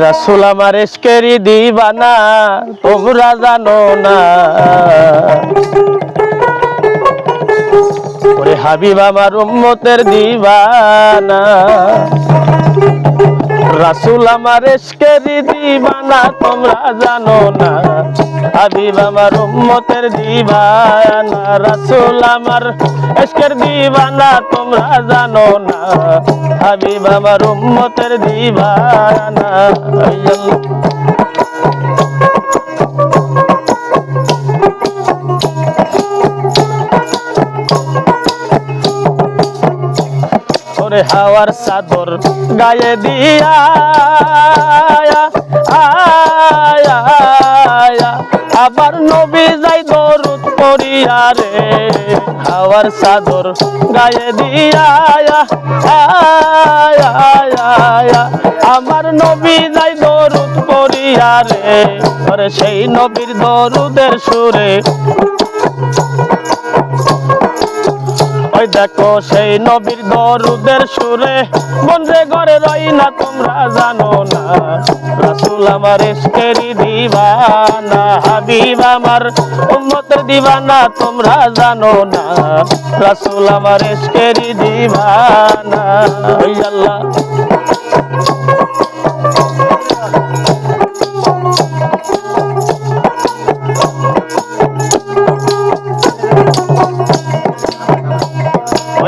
রাসুল আমার এসকেরি দিবানা তোমরা জানো না ওরে হাবিব আমার উম্মতের দিবানা। রাসুল আমার এসকেরি দিবানা, তোমরা জানো না। হাবিব আমার উম্মতের দিবানা, রাসুল আমার এসকের দিবানা, তোমরা জানো না হাবিব আমার উম্মতের দিবানা হাওয়ার চাদর গায়ে দিয়া। আবার নবী যাই দরুদ পড়িয়া রে, হাওয়ার সাদর গায়ে দিয়া। আমার নবী যাই দরুদ পড়িয়া রে সেই নবীর দরুদের সুরে ওই দেখো সেই নবীর দরুদের সুরে। বন্ধে ঘরে রই না, তোমরা জানো না। রাসুল আমার ইস্কেরি দিবানা, হাবিব আমার উম্মতের দিবানা, তোমরা জানো না। রাসুল আমার ইস্কেরি দিবানা। ওই আল্লাহ।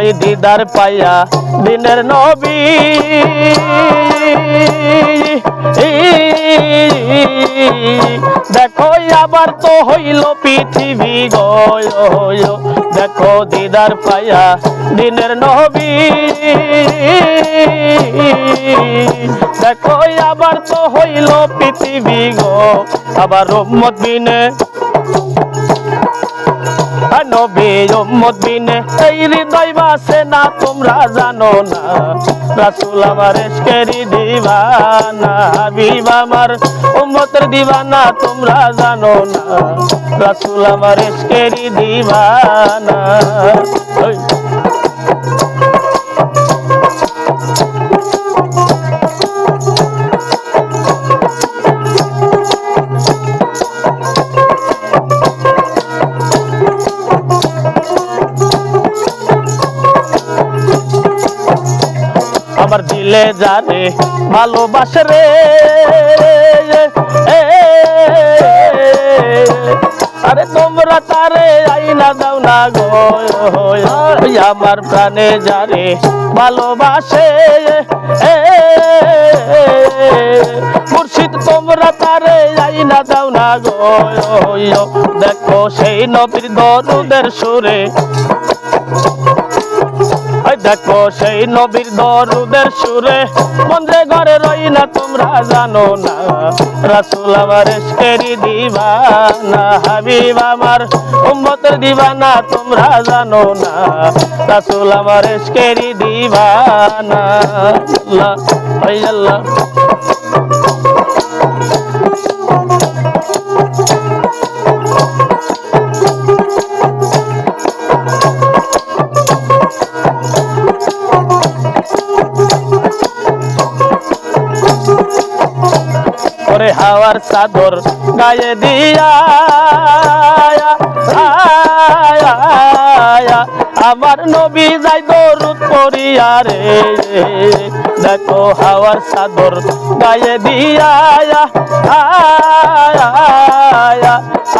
ওই দিদার পাইয়া দিনের নবী। দেখো আবার তো হইল পৃথিবী গয় দেখো দিদার পাইয়া দিনের নবী। দেখো আবার তো হইল পৃথিবী গো আবার উম্মত বিনে নবী উম্মত বিনে। এই হৃদয় বাসে না, তোমরা জানো না। রাসুল আমার এসকেরি দিবানা, হাবিব আমার উম্মতের দিবানা, তোমরা জানো না। রাসুল আমার এসকেরি দিবানা। আমার দিলে যারে ভালোবাসে রে আরে তোমরা তারে আইনা দাও না গো আমার প্রাণে যারে ভালোবাসে মুর্শিদ তোমরা তারে আইনা দাও না গো দেখো সেই নবীর দরুদের সুরে ওই দেখো সেই নবীর দরুদের সুরে। মন্দিরে ঘরে রই না তোমরা জানো না। রাসুল আমার এসকেরি দিবানা, হাবিব আমার উম্মতের দিবানা, তোমরা জানো না। রাসুল আমার এসকেরি দিবানা। আল্লাহ আল্লাহ। ওরে হাওয়ার চাদর গায়ে দিয়া। আমার নবী যাই দরুদ পড়িয়া রে দেখো হাওয়ার চাদর গায়ে দিয়া।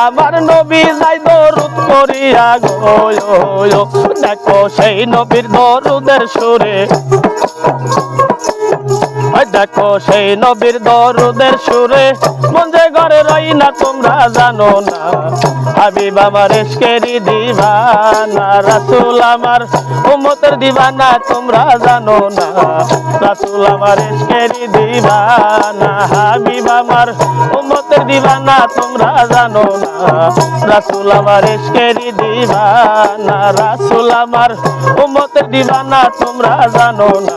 আমার নবী যাই দরুদ পড়িয়া গো দেখো সেই নবীর দরুদের সুরে দেখো সেই নবীর দরুদের সুরে। মঞ্জে ঘরে রই না, তোমরা জানো না। হাবিব আমার এসকেরি দিবানা, রাসুল আমার উম্মতের দিবানা, তোমরা জানো না। রাসুল আমার এসকেরি দিবানা, হাবিব আমার উম্মতের দিবানা, তোমরা জানো না। রাসুল আমার এসকেরি দিবানা, রাসুল আমার উম্মতের দিবানা, তোমরা জানো না।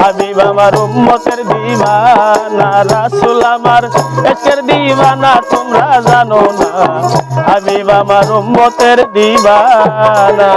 হাবিব আমার উম্মতের দিবানা রাসুল আমার একের দিবানা তোমরা জানো না। হাবিব আমার উম্মতের দিবানা।